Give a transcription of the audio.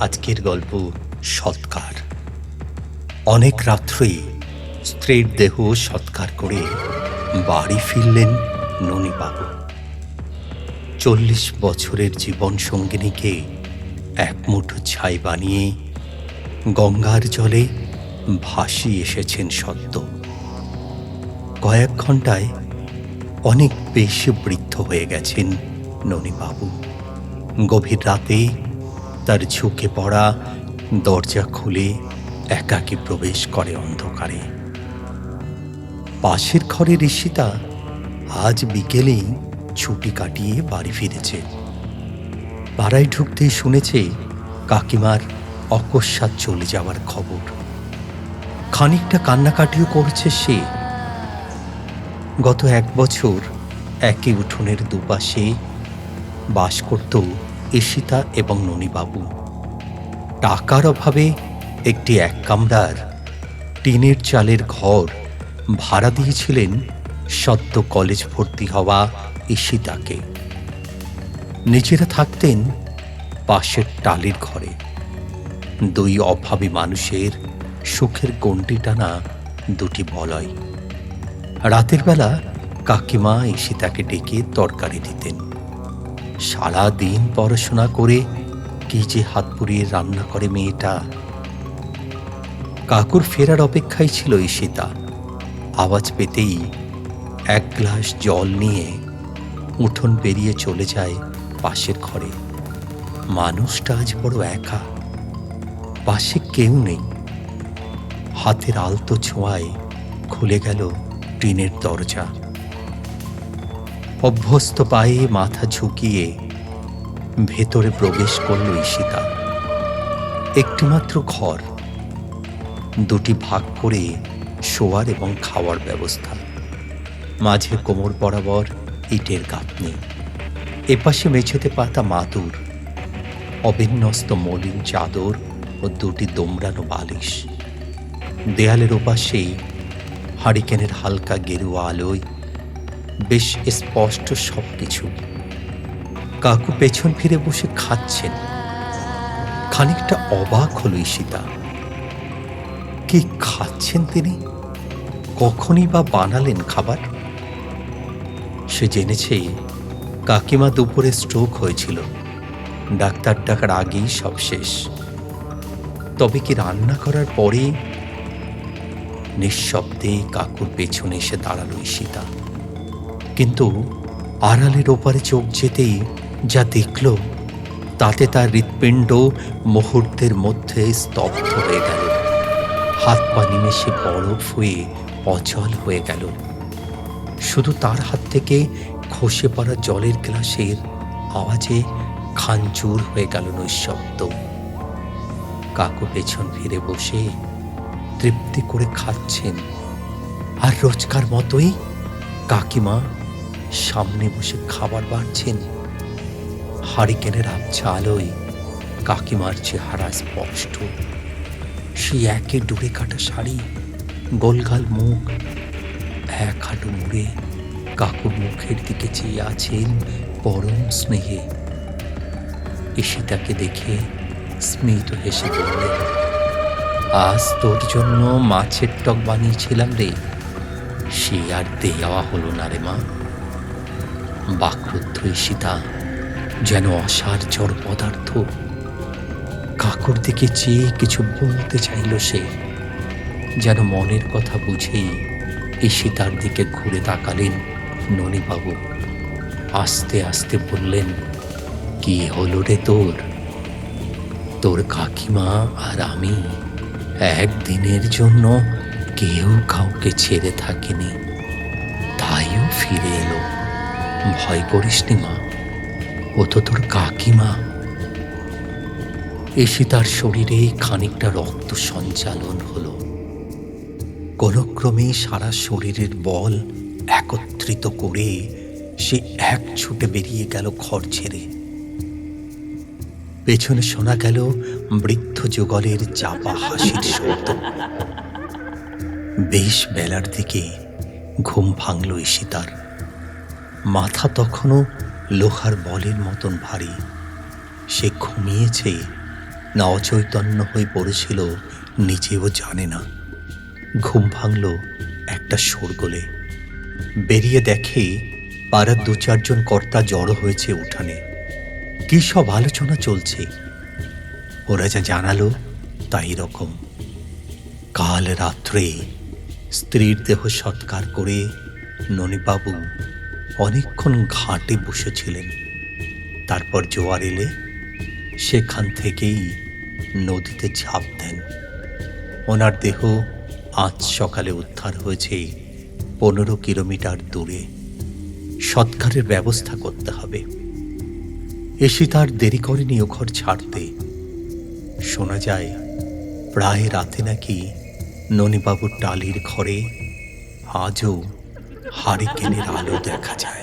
আজকের গল্প সৎকার। অনেক রাত্রেই স্ত্রীর দেহ সৎকার করে বাড়ি ফিরলেন ননীবাবু। চল্লিশ বছরের জীবন সঙ্গিনীকে এক মুঠো ছাই বানিয়ে গঙ্গার জলে ভাসিয়ে এসেছেন সদ্য। কয়েক ঘন্টায় অনেক বেশি বৃদ্ধ হয়ে গেছেন ননীবাবু। গভীর রাতে তার ঝুঁকে পড়া দরজা খুলে একাকী প্রবেশ করে অন্ধকারে। পাশের ঘরে ঋষিতা আজ বিকেলেই ছুটি কাটিয়ে বাড়ি ফিরেছে। পাড়ায় ঢুকতেই শুনেছে কাকিমার অকস্মাৎ চলে যাওয়ার খবর। খানিকটা কান্নাকাটিও করছে সে। গত এক বছর একই উঠোনের দুপাশে বাস করত ঈশিতা এবং ননীবাবু। টাকার অভাবে একটি এক কামরার টিনের চালের ঘর ভাড়া দিয়েছিলেন সদ্য কলেজ ভর্তি হওয়া ঈশিতাকে। নিজেরা থাকতেন পাশের টালির ঘরে। দুই অভাবী মানুষের সুখের গণ্ডি টানা দুটি বলয়। রাতের বেলা কাকিমা ঈশিতাকে ডেকে তরকারি দিতেন। সারা দিন পড়াশোনা করে কি যে হাত পুড়িয়ে রান্না করে মেয়েটা। কাকুর ফেরার অপেক্ষায় ছিল ঈশিতা আওয়াজ পেতেই এক গ্লাস জল নিয়ে উঠোন পেরিয়ে চলে যায় পাশের ঘরে। মানুষটা আজ বড় একা। পাশে কেউ নেই। হাতের আলতো ছোঁয়ায় খুলে গেল টিনের দরজা। অভ্যস্ত পায়ে মাথা ঝুঁকিয়ে ভেতরে প্রবেশ করল ঈশিতা। একটিমাত্র ঘর, দুটি ভাগ করে শোয়ার এবং খাওয়ার ব্যবস্থা। মাঝে কোমর বরাবর ইটের গাঁথনি, এপাশে মেঝেতে পাতা মাদুর, অবিন্যস্ত মলিন চাদর ও দুটি দোমড়ানো বালিশ। দেয়ালের ওপাশেই হারিকেনের হালকা গেরুয়া আলোয় বেশ স্পষ্ট সব কিছু কাকু পেছন ফিরে বসে খাচ্ছেন। খানিকটা অবাক হলো ঈশিতা। কি খাচ্ছেন তিনি? কখনই বা বানালেন খাবার? সে জেনেছে কাকিমা দুপুরে স্ট্রোক হয়েছিল। ডাক্তার ডাকার আগেই সব শেষ। তবে কি রান্না করার পরে? নিঃশব্দে কাকুর পেছনে এসে দাঁড়াল ঈশিতা। কিন্তু আড়ালের ওপারে চোখ যেতেই যা দেখল, তাতে তার হৃৎপিণ্ড মুহূর্তের মধ্যে স্তব্ধ হয়ে গেল। হাত পা নিমেষে বরফ হয়ে অচল হয়ে গেল। শুধু তার হাত থেকে খসে পড়া জলের গ্লাসের আওয়াজে খানচুর হয়ে গেল নৈশব্দ। কাকু পেছন ফিরে বসে তৃপ্তি করে খাচ্ছেন। আর রোজকার মতোই কাকিমা সামনে বসে খাবার বাড়ছেন। হারিকেনের আবছা আলোয় কাকিমার চেহারা স্পষ্ট। সেই একে ডুবে কাটা শাড়ি, গোলগাল মুখ, এক হাঁটু মুড়ে কাকুর মুখের দিকে চেয়ে আছেন পরম স্নেহে। ঈশিতাকে দেখে স্মিত হেসে বললেন আজ তোর জন্য মাছের টক বানিয়েছিলাম রে। সে আর দেওয়া হলো না রে মা। বাক্রুদ্ধ সীতা যেন অসার জড় পদার্থ। কাকুর দিকে চেয়ে কিছু বলতে চাইল সে, যেন মনের কথা বুঝেই এই সীতার দিকে ঘুরে তাকালেন ননীবাবু। আস্তে আস্তে বললেন, কি হলো রে তোর? তোর কাকিমা আর আমি একদিনের জন্য কেউ কাউকে ছেড়ে থাকিনি। তাইও ফিরে এলো। ভয় করিসনি মা। ও তো তোর কাকিমা। এসে তার শরীরে খানিকটা রক্ত সঞ্চালন হলো। কোনক্রমে সারা শরীরের বল একত্রিত করে সে এক ছুটে বেরিয়ে গেল ঘর ছেড়ে। পেছনে শোনা গেল বৃদ্ধ যুগলের চাপা হাসির শব্দ। বেশ বেলার দিকে ঘুম ভাঙল ঈশিতার মাথা তখনও লোহার বলের মতন ভারী। সে ঘুমিয়েছে না অচৈতন্য হয়ে পড়েছিল, নিজেও জানে না। ঘুম ভাঙল একটা শোরগোলে। বেরিয়ে দেখে পাড়ার দু চারজন কর্তা জড়ো হয়েছে উঠানে। কি সব আলোচনা চলছে? ওরা যা জানালো তাই রকম। কাল রাত্রে স্ত্রীর দেহ সৎকার করে ননীবাবু অনেকক্ষণ ঘাটে বসেছিলেন। তারপর জোয়ার এলে সেখান থেকেই নদীতে ঝাঁপ দেন। ওনার দেহ আজ সকালে উদ্ধার হয়েছে পনেরো কিলোমিটার দূরে। সৎকারের ব্যবস্থা করতে হবে। এসে তার দেরি করেনি ও ঘর ছাড়তে। শোনা যায়, প্রায় রাতে নাকি ননীবাবুর টালির ঘরে আজও হারিকেনের আলো দেখা যায়।